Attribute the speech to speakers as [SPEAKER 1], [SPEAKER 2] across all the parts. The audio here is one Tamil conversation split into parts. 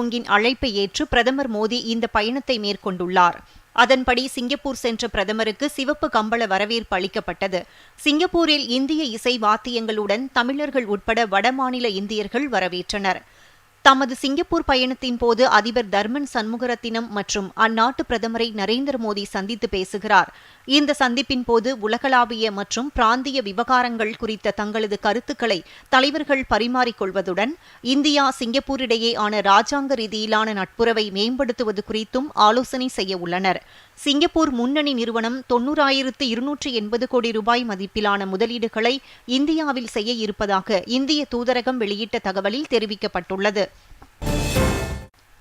[SPEAKER 1] ஓங்கின் அழைப்பை ஏற்று பிரதமர் மோடி இந்த பயணத்தை மேற்கொண்டுள்ளார். அதன்படி சிங்கப்பூர் சென்ற பிரதமருக்கு சிவப்பு கம்பள வரவேற்பு அளிக்கப்பட்டது. சிங்கப்பூரில் இந்திய இசை வாத்தியங்களுடன் தமிழர்கள் உட்பட வடமாநில இந்தியர்கள் வரவேற்றனர். தமது சிங்கப்பூர் பயணத்தின் போது அதிபர் தர்மன் சண்முகரத்தினம் மற்றும் அந்நாட்டு பிரதமரை நரேந்திர மோடி சந்தித்து பேசுகிறார். இந்த சந்திப்பின் போது உலகளாவிய மற்றும் பிராந்திய விவகாரங்கள் குறித்த தங்களது கருத்துக்களை தலைவர்கள் பரிமாறிக்கொள்வதுடன் இந்தியா சிங்கப்பூர் இடையேயான ராஜாங்க ரீதியிலான நட்புறவை மேம்படுத்துவது குறித்தும் ஆலோசனை செய்ய உள்ளனர். சிங்கப்பூர் முன்னணி நிறுவனம் தொன்னூறாயிரத்து இருநூற்று எண்பது கோடி ரூபாய் மதிப்பிலான முதலீடுகளை இந்தியாவில் செய்ய இருப்பதாக இந்திய தூதரகம் வெளியிட்ட தகவலில் தெரிவிக்கப்பட்டுள்ளது.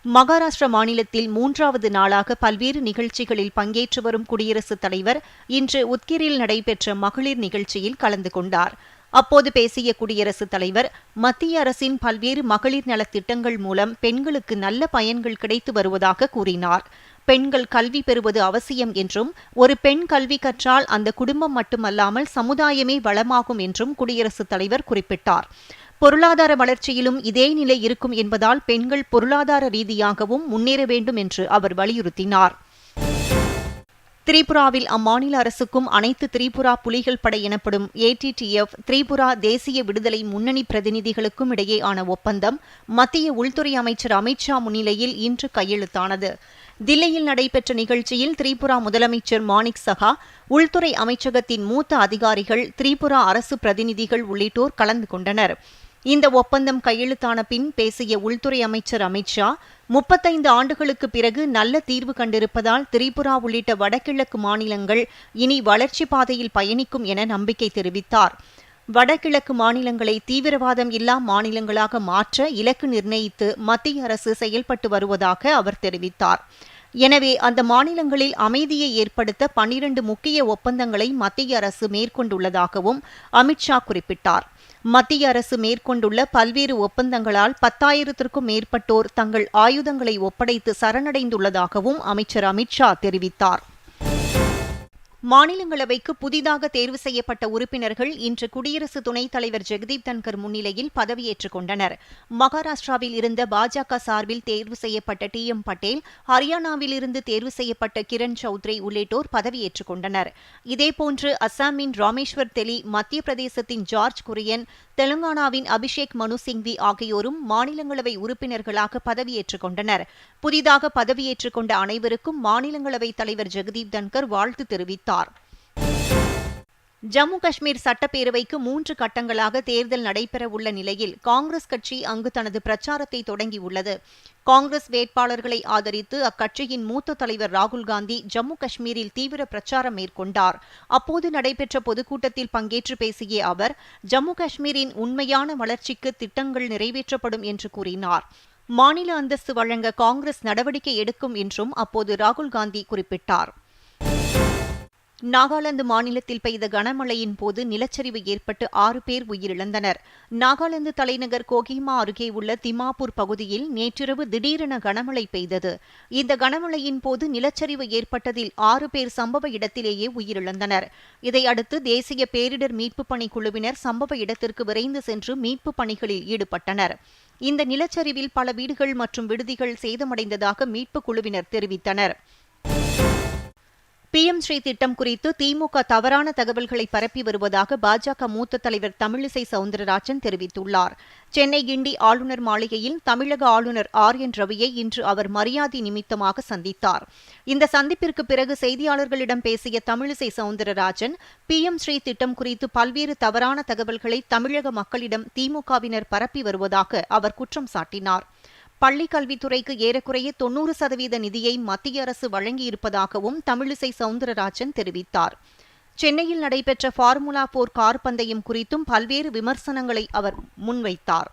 [SPEAKER 1] மகாராஷ்டிர மாநிலத்தில் மூன்றாவது நாளாக பல்வேறு நிகழ்ச்சிகளில் பங்கேற்று வரும் குடியரசுத் தலைவர் இன்று உத்கிரில் நடைபெற்ற மகளிர் நிகழ்ச்சியில் கலந்து கொண்டார். அப்போது பேசிய குடியரசுத் தலைவர் மத்திய அரசின் பல்வேறு மகளிர் நலத்திட்டங்கள் மூலம் பெண்களுக்கு நல்ல பயன்கள் கிடைத்து வருவதாக கூறினார். பெண்கள் கல்வி பெறுவது அவசியம் என்றும் ஒரு பெண் கல்வி கற்றால் அந்த குடும்பம் மட்டுமல்லாமல் சமுதாயமே வளமாகும் என்றும் குடியரசுத் தலைவர் குறிப்பிட்டார். பொருளாதார வளர்ச்சியிலும் இதே நிலை இருக்கும் என்பதால் பெண்கள் பொருளாதார ரீதியாகவும் முன்னேற வேண்டும் என்று அவர் வலியுறுத்தினார். திரிபுராவில் அம்மாநில அரசுக்கும் அனைத்து திரிபுரா புலிகள் படை எனப்படும் ஏடிடிஎஃப் திரிபுரா தேசிய விடுதலை முன்னணி பிரதிநிதிகளுக்கும் இடையேயான ஒப்பந்தம் மத்திய உள்துறை அமைச்சர் அமித்ஷா முன்னிலையில் இன்று கையெழுத்தானது. தில்லியில் நடைபெற்ற நிகழ்ச்சியில் திரிபுரா முதலமைச்சர் மாணிக் சஹா உள்துறை அமைச்சகத்தின் மூத்த அதிகாரிகள் திரிபுரா அரசு பிரதிநிதிகள் உள்ளிட்டோர் கலந்து கொண்டனர். இந்த ஒப்பந்தம் கையெழுத்தான பின் பேசிய உள்துறை அமைச்சர் அமித் ஷா முப்பத்தைந்து ஆண்டுகளுக்கு பிறகு நல்ல தீர்வு கண்டிருப்பதால் திரிபுரா உள்ளிட்ட வடகிழக்கு மாநிலங்கள் இனி வளர்ச்சி பாதையில் பயணிக்கும் என நம்பிக்கை தெரிவித்தார். வடகிழக்கு மாநிலங்களை தீவிரவாதம் இல்லா மாநிலங்களாக மாற்ற இலக்கு நிர்ணயித்து மத்திய அரசு செயல்பட்டு வருவதாக அவர் தெரிவித்தார். எனவே அந்த மாநிலங்களில் அமைதியை ஏற்படுத்த பன்னிரண்டு முக்கிய ஒப்பந்தங்களை மத்திய அரசு மேற்கொண்டுள்ளதாகவும் அமித்ஷா குறிப்பிட்டார். மத்திய அரசு மேற்கொண்டுள்ள பல்வேறு ஒப்பந்தங்களால் பத்தாயிரத்திற்கும் மேற்பட்டோர் தங்கள் ஆயுதங்களை ஒப்படைத்து சரணடைந்துள்ளதாகவும் அமைச்சர் அமித்ஷா தெரிவித்தார். மாநிலங்களவைக்கு புதிதாக தேர்வு செய்யப்பட்ட உறுப்பினர்கள் இன்று குடியரசு துணைத் தலைவர் ஜெகதீப் தன்கர் முன்னிலையில் பதவியேற்றுக் கொண்டனர். மகாராஷ்டிராவில் இருந்த பாஜக சார்பில் தேர்வு செய்யப்பட்ட டி. எம். பட்டேல் ஹரியானாவில் இருந்து தேர்வு செய்யப்பட்ட கிரண் சௌத்ரி உள்ளிட்டோர் பதவியேற்றுக் கொண்டனர். இதேபோன்று அசாமின் ராமேஸ்வர் தெலி மத்திய பிரதேசத்தின் ஜார்ஜ் குரியன் தெலுங்கானாவின் அபிஷேக் மனு சிங்வி ஆகியோரும் மாநிலங்களவை உறுப்பினர்களாக பதவியேற்றுக் கொண்டனர். புதிதாக பதவியேற்றுக் கொண்ட அனைவருக்கும் மாநிலங்களவைத் தலைவர் ஜெகதீப் தன்கர் வாழ்த்து தெரிவித்தார். ஜம்மு காஷ்மீர் சட்டப்பேரவைக்கு மூன்று கட்டங்களாக தேர்தல் நடைபெறவுள்ள நிலையில் காங்கிரஸ் கட்சி அங்கு தனது பிரச்சாரத்தை தொடங்கியுள்ளது. காங்கிரஸ் வேட்பாளர்களை ஆதரித்து அக்கட்சியின் மூத்த தலைவர் ராகுல் காந்தி ஜம்மு காஷ்மீரில் தீவிர பிரச்சாரம் மேற்கொண்டார். அப்போது நடைபெற்ற பொதுக்கூட்டத்தில் பங்கேற்று பேசிய அவர் ஜம்மு காஷ்மீரின் உண்மையான வளர்ச்சிக்கு திட்டங்கள் நிறைவேற்றப்படும் என்று கூறினார். மாநில அந்தஸ்து வழங்க காங்கிரஸ் நடவடிக்கை எடுக்கும் என்றும் அப்போது ராகுல் காந்தி குறிப்பிட்டார். நாகாலாந்து மாநிலத்தில் பெய்த கனமழையின் போது நிலச்சரிவு ஏற்பட்டு ஆறு பேர் உயிரிழந்தனர். நாகாலாந்து தலைநகர் கோகிமா அருகே உள்ள திமாபூர் பகுதியில் நேற்றிரவு திடீரென கனமழை பெய்தது. இந்த கனமழையின் போது நிலச்சரிவு ஏற்பட்டதில் ஆறு பேர் சம்பவ இடத்திலேயே உயிரிழந்தனர். இதையடுத்து தேசிய பேரிடர் மீட்புப் பணி குழுவினர் சம்பவ இடத்திற்கு விரைந்து சென்று மீட்புப் பணிகளில் ஈடுபட்டனர். இந்த நிலச்சரிவில் பல வீடுகள் மற்றும் விடுதிகள் சேதமடைந்ததாக மீட்புக் குழுவினர் தெரிவித்தனர். பிஎம் ஸ்ரீ திட்டம் குறித்து திமுக தவறான தகவல்களை பரப்பி வருவதாக பாஜக மூத்த தலைவர் தமிழிசை சவுந்தரராஜன் தெரிவித்துள்ளார். சென்னை கிண்டி ஆளுநர் மாளிகையில் தமிழக ஆளுநர் ஆர் என் ரவியை இன்று அவர் மரியாதை நிமித்தமாக சந்தித்தார். இந்த சந்திப்பிற்கு பிறகு செய்தியாளர்களிடம் பேசிய தமிழிசை சவுந்தரராஜன் பிஎம் ஸ்ரீ திட்டம் குறித்து பல்வேறு தவறான தகவல்களை தமிழக மக்களிடம் திமுகவினர் பரப்பி வருவதாக அவர் குற்றம் சாட்டினார். பள்ளிக்கல்வித்துறைக்கு ஏறக்குறைய தொன்னூறு சதவீத நிதியை மத்திய அரசு வழங்கியிருப்பதாகவும் தமிழிசை சவுந்தரராஜன் தெரிவித்தார். சென்னையில் நடைபெற்ற ஃபார்முலா போர் கார் பந்தயம் குறித்தும் பல்வேறு விமர்சனங்களை அவர் முன்வைத்தார்.